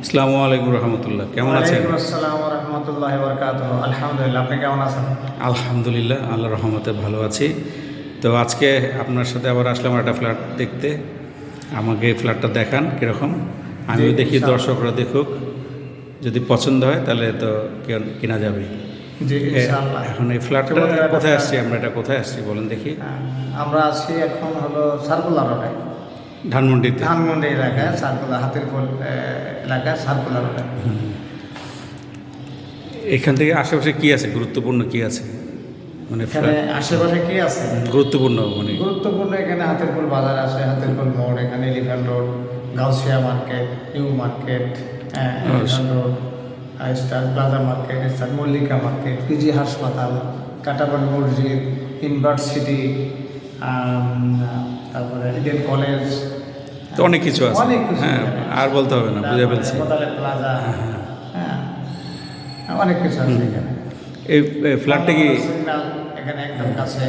আসসালামু আলাইকুম রহমতুল্লাহ কেমন আছেন? আসসালাম রহমতুল্লাহ বরকাত আলহামদুলিল্লাহ আপনি কেমন আছেন? আলহামদুলিল্লাহ আল্লাহ রহমতে ভালো আছি। তো আজকে আপনার সাথে আবার আসলাম একটা ফ্ল্যাট দেখতে। আমাকে এই ফ্ল্যাটটা দেখান কীরকম। আমিও দেখি দর্শকরা দেখুক। যদি পছন্দ হয় তাহলে তো কেন- যাবে। এখন এই ফ্ল্যাটটা কোথায় আসছি আমরা? এটা কোথায় আসছি বলেন দেখি। হ্যাঁ, আমরা আছি এখন হলো সার্কুলার রোডে। ধানমন্ডিতে? ধানমন্ডি এলাকায় সার্কুলার হাতিরপুল এ, এলাকায় সার্কুলার এখান থেকে আশেপাশে কি আছে? গুরুত্বপূর্ণ কি আছে? মানে এখানে আশেপাশে কি আছে? গুরুত্বপূর্ণ মানে? গুরুত্বপূর্ণ এখানে হাতিরপুল বাজার আছে হাতিরপুল মোড় এখানে elephant road Gausia market new market elephant road star plaza market star Mallika market PG হাসপাতাল কাটাবন মসজিদ ইউনিভার্সিটি তারপরে ইডেন কলেজ তো অনেক কিছু আছে। অনেক কিছু হ্যাঁ আর বলতে হবে না বুঝে ফেলছি। প্লাজা হ্যাঁ অনেক কিছু আছে এখানে। এই ফ্ল্যাটটা কি এখানে একদম কাছে।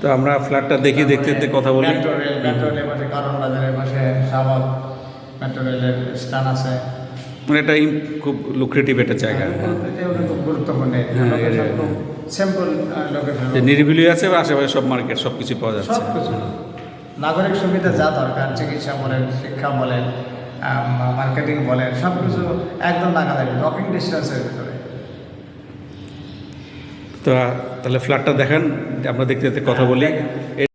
তো আমরা ফ্ল্যাটটা দেখি দেখতে দেখতে কথা বলি। মেট্রো রেল মেট্রো রেলের পাশে কারণ বাজারের পাশে শাহবাগ মেট্রো রেলের স্থান আছে। মানে এটা খুব লুক্রেটিভ একটা জায়গা। হ্যাঁ। খুব গুরুত্বপূর্ণ। হ্যাঁ, লোকেশন নিরিবিলি আছে বা আশেপাশে সব মার্কেট সব কিছু পাওয়া যাচ্ছে। সব কিছু নাগরিক সুবিধা যা দরকার চিকিৎসা বলেন শিক্ষা বলেন মার্কেটিং বলেন সব কিছু একদম নাগাদারি ওয়াকিং ডিস্টেন্সের ভিতরে। তো তাহলে ফ্ল্যাটটা দেখান আমরা দেখতে দেখতে কথা বলি। এ-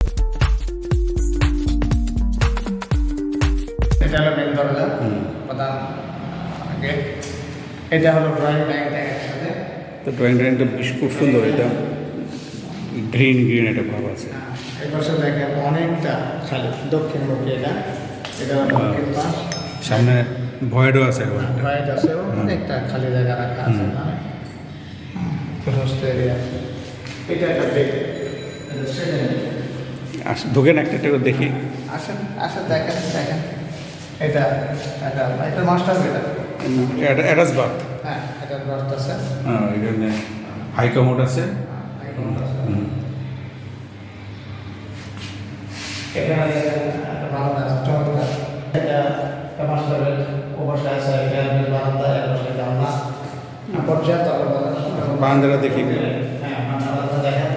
এটা হলো মেন দরজা প্রধান গেট এটা হলো ড্রয়িং একসাথে তো ড্রয়িং ড্রয়িংটা বেশ খুব সুন্দর এটা গ্রিন গ্রিন একটা ভাব আছে। দেখেন অনেকটা খালি এটা এটা দক্ষিণ পাশ। সামনে ভয়েডও আছে একবার রাইট আছে অনেকটা খালি জায়গা রাখা আছে এটা একটা বেড আস ঢোকেন একটা একটা করে দেখি। আসেন আসেন দেখেন দেখেন। এটা এটা এটা মাস্টার বেড অ্যাটাচ বাথ হ্যাঁ এটা আছে। হ্যাঁ এখানে হাই কমোড আছে। হুম। এখানে বারান্দা চমৎকার। এটা একটা মাস্টার বেড ওপাশে আছে একটা বারান্দা এর পাশে জানলা পর্যাপ্ত বারান্দাটা দেখি হ্যাঁ বারান্দা দেখেন।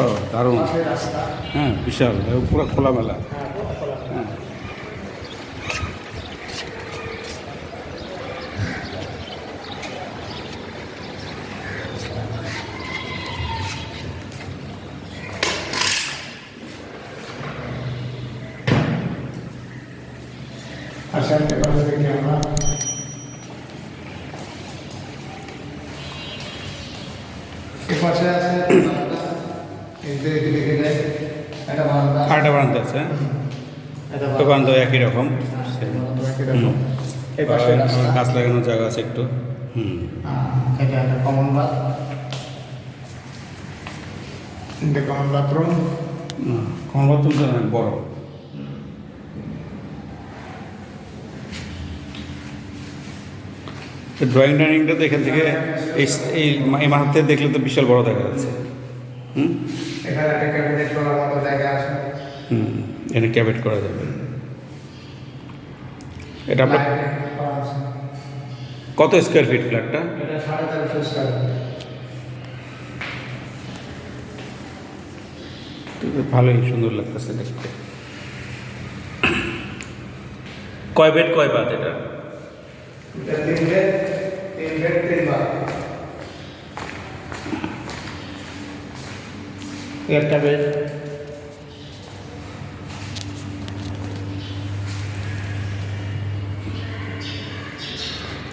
ও দারুণ। হ্যাঁ বিশাল পুরো খোলামেলা। দেখি আমরা পাশে আছে আরেকটা বারান্দা আছে হ্যাঁ? এটা তো একই রকম। রাস্তা। গাছ লাগানোর জায়গা আছে একটু। হুম। এটা একটা কমন বাথ কমন বাথরুম কোন বাথরুম বড়। ড্রয়িং ডাইনিংটা তো এখান থেকে এই এই মাথার থেকে দেখলে তো বিশাল বড় দেখা যাচ্ছে। হুম? হুম এখানে ক্যাবেট করা যাবে। এটা আপনার। কত স্কোয়ার ফিট ফ্ল্যাটটা ভালোই সুন্দর লাগতেছে দেখতে। কয় বেড কয় বাদ এটা? একটা বেড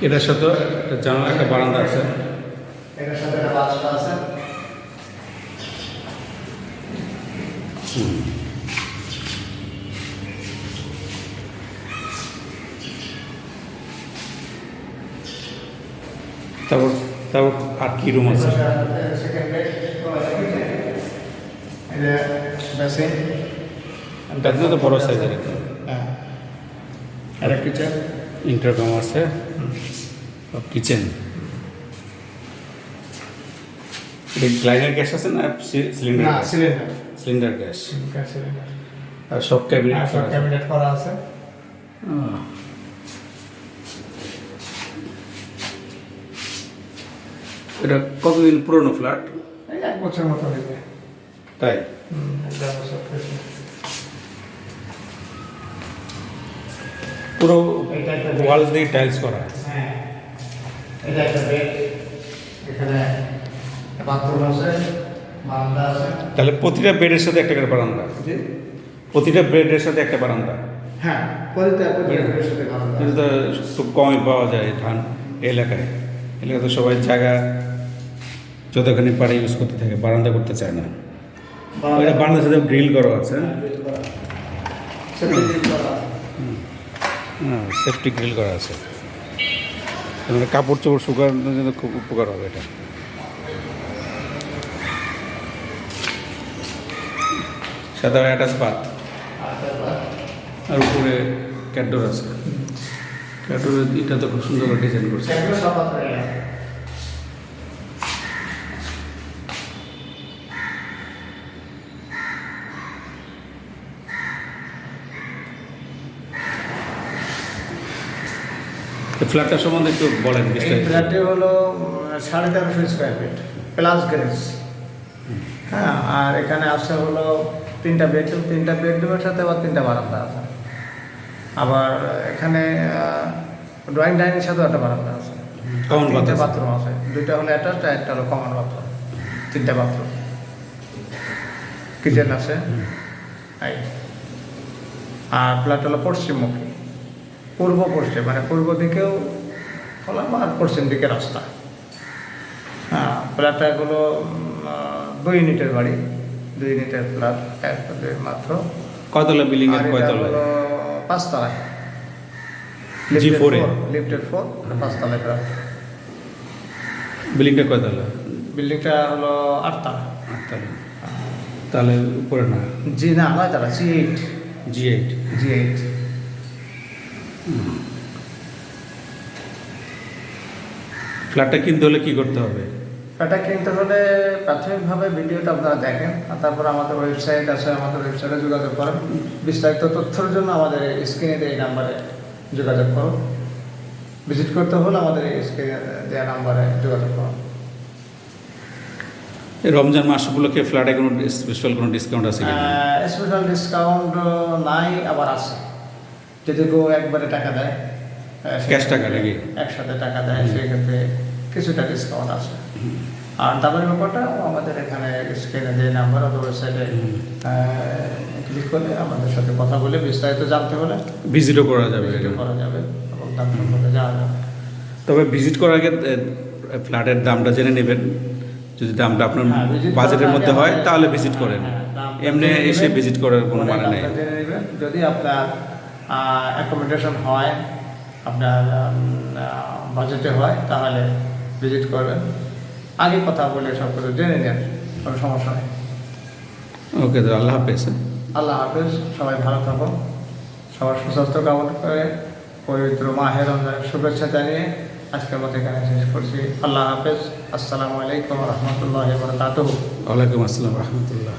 এটার সাথে একটা জানালা একটা বারান্দা আছে। এটার সাথে একটা বাথরুম আছে। তারপর তারপর আর কি রুম আছে? এটা তো বড় সাইজের হ্যাঁ একটা। কিচেন ইন্টারকম আছে। কিচেন এটা গ্লাইনার গ্যাস আছে না সিলিন্ডার না সিলিন্ডার সিলিন্ডার গ্যাস আর সব ক্যাবিনেট সব ক্যাবিনেট করা আছে। এটা কতদিন পুরনো ফ্ল্যাট এই এক বছর মতো হয়েছে তাই। পুরো ওয়াল দিয়ে টাইলস করা। হ্যাঁ। এটা একটা বেড এখানে বাথরুম আছে বারান্দা আছে। তাহলে প্রতিটা বেডের সাথে একটা করে বারান্দা। জি। প্রতিটা বেডের সাথে একটা বারান্দা। হ্যাঁ প্রতিটা প্রতিটার সাথে বারান্দা তো খুব কমই পাওয়া যায় ধান এই এলাকায়। এলাকায় তো সবাই জায়গা যতখানি পারে ইউজ করতে থাকে বারান্দা করতে চায় না। ওইটা বারান্দার সাথে গ্রিল করা আছে। হ্যাঁ সেফটি গ্রিল করা আছে। মানে কাপড় চোপড় শুকানোর জন্য খুব উপকার হবে এটা। সাদা অ্যাটাচ বাথ আর উপরে ক্যাডোর আছে। ক্যাডোরের এটা তো খুব সুন্দর করে ডিজাইন করছে সেগুলো সব আপনার তো ফ্ল্যাটটা সম্বন্ধে একটু বলেন বিস্তারিত। ফ্ল্যাটটি হলো সাড়ে তেরোশো স্কোয়ার ফিট প্লাস গ্যারেজ হ্যাঁ আর এখানে আছে হলো তিনটা বেডরুম তিনটা বেডরুমের সাথে আবার তিনটা বারান্দা আছে। আবার এখানে ড্রয়িং ডাইনিং সাথেও একটা বারান্দা আছে। Common তিনটা বাথরুম আছে। দুইটা হলো অ্যাটাচ আর একটা হলো কমন বাথরুম তিনটা বাথরুম কিচেন আছে। আর ফ্ল্যাট হলো পশ্চিমমুখী। পূর্ব পশ্চিম মানে পূর্ব দিকেও খোলা আর পশ্চিম দিকে রাস্তা। হ্যাঁ ফ্ল্যাটটা এগুলো দুই ইউনিটের বাড়ি দুই ইউনিটের ফ্ল্যাট এক দুই মাত্র কয়তলা বিল্ডিং এর হলো পাঁচতলায় G4 এ? লিফটেড ফোর পাঁচতলায় ফ্ল্যাট বিল্ডিংটা কয়তলা? বিল্ডিংটা হলো আটতলা। আটতলা। তাহলে উপরে না? জি না নয়তলা G eight G eight G eight ফ্ল্যাটটা কিনতে হলে কি করতে হবে? ফ্ল্যাটটা কিনতে হলে প্রাথমিকভাবে ভিডিওটা আপনারা দেখেন আর তারপর আমাদের ওয়েবসাইট আছে আমাদের ওয়েবসাইটে যোগাযোগ করেন। বিস্তারিত তথ্যের জন্য আমাদের স্ক্রিনে এই নাম্বারে যোগাযোগ করুন। ভিজিট করতে হলে আমাদের এই স্ক্রিনে দেওয়া নাম্বারে যোগাযোগ করুন। এই রমজান মাস উপলক্ষে ফ্ল্যাটে কোনো স্পেশাল কোনো ডিসকাউন্ট আছে স্পেশাল ডিসকাউন্ট নাই আবার আছে। যদি কেউ একবারে টাকা দেয় Cash টাকা নাকি? একসাথে টাকা দেয় সেক্ষেত্রে কিছুটা ডিসকাউন্ট আছে। আর দামের ব্যাপারটা আমাদের এখানে স্ক্রিনে যে নাম্বার অথবা ওয়েবসাইটে ক্লিক করলে আমাদের সাথে কথা বলে বিস্তারিত জানতে হলে ভিজিটও করা যাবে করা যাবে এবং দাম সম্পর্কে যাওয়া যাবে। তবে ভিজিট করার আগে ফ্ল্যাটের দামটা জেনে নেবেন। যদি দামটা আপনার হ্যাঁ, বাজেটের মধ্যে হয় তাহলে ভিজিট করেন। হ্যাঁ, এমনি এসে ভিজিট করার কোনো মানে নেই। যদি আপনার অ্যাকোমোডেশন হয় আপনার বাজেটে হয় তাহলে ভিজিট করবেন। আগে কথা বলে সব কিছু জেনে নেন কোনো সমস্যা নেই। ওকে তো আল্লাহ হাফেজ। আল্লাহ হাফেজ সবাই ভালো থাকুন সবার সুস্বাস্থ্য কামনা করে পবিত্র মাহে রমজানের শুভেচ্ছা জানিয়ে আজকের মতো এখানে শেষ করছি। আল্লাহ হাফেজ আসসালামু আলাইকুম রহমতুল্লাহ বরকাতুহ। ওয়ালাইকুম আসসালাম রহমতুল্লাহ।